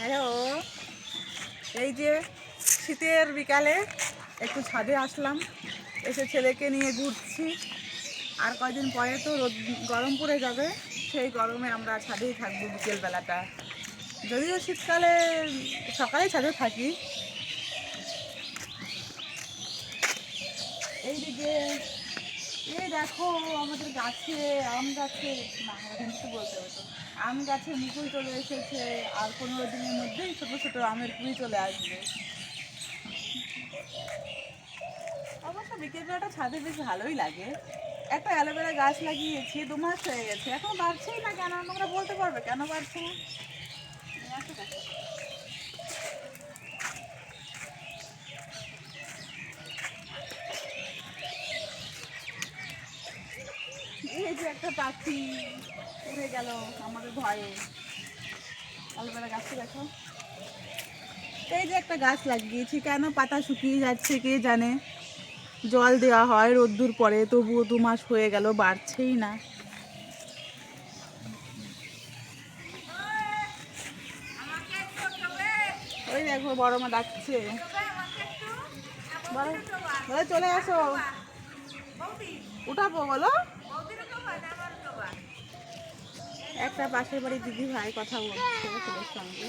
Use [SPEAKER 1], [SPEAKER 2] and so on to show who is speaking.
[SPEAKER 1] Hello. এই যে শীতের বিকালে একটু ছাদে আসলাম, এসে ছেলেকে নিয়ে ঘুরছি। আর কয়দিন পরে তো রোদ, গরম পড়ে যাবে, সেই গরমে আমরা ছাদেই থাকব বিকেলবেলাটা। যদিও শীতকালে সকালে ছাদে থাকি। এইদিকে এই দেখো, আমাদের গাছে, আম গাছে না কিন্তু বলতে হতো আম গাছে মুকুল চলে এসেছে, আর পনেরো দিনের মধ্যেই ছোটো ছোটো আমের কুড়ি চলে আসবে। অবশ্য বিকেলবেলাটা ছাদে বেশ ভালোই লাগে। একটা অ্যালোভেরা গাছ লাগিয়েছি, দু মাস হয়ে গেছে। এখন বাড়ছেই না কেন? আমরা বলতে পারবে কেন বাড়ছে না নিয়ে আসো দেখো। এই যে একটা পাখি উড়ে গেল আমাদের ভয়ে অ্যালোভেরা গাছটা দেখো। এই যে একটা গাছ লাগিয়েছি কেন পাতা শুকিয়ে যাচ্ছে কে জানে? জল দেওয়া হয় রোদ্দুর পরে তবুও দু মাস হয়ে গেল বাড়ছেই না। ওই দেখো বড় মা ডাকছে। বলো চলে আসো উঠাবো বলো। একটা পাশের বাড়ির দিদি ভাই কথা বলছে ছেলের সঙ্গে।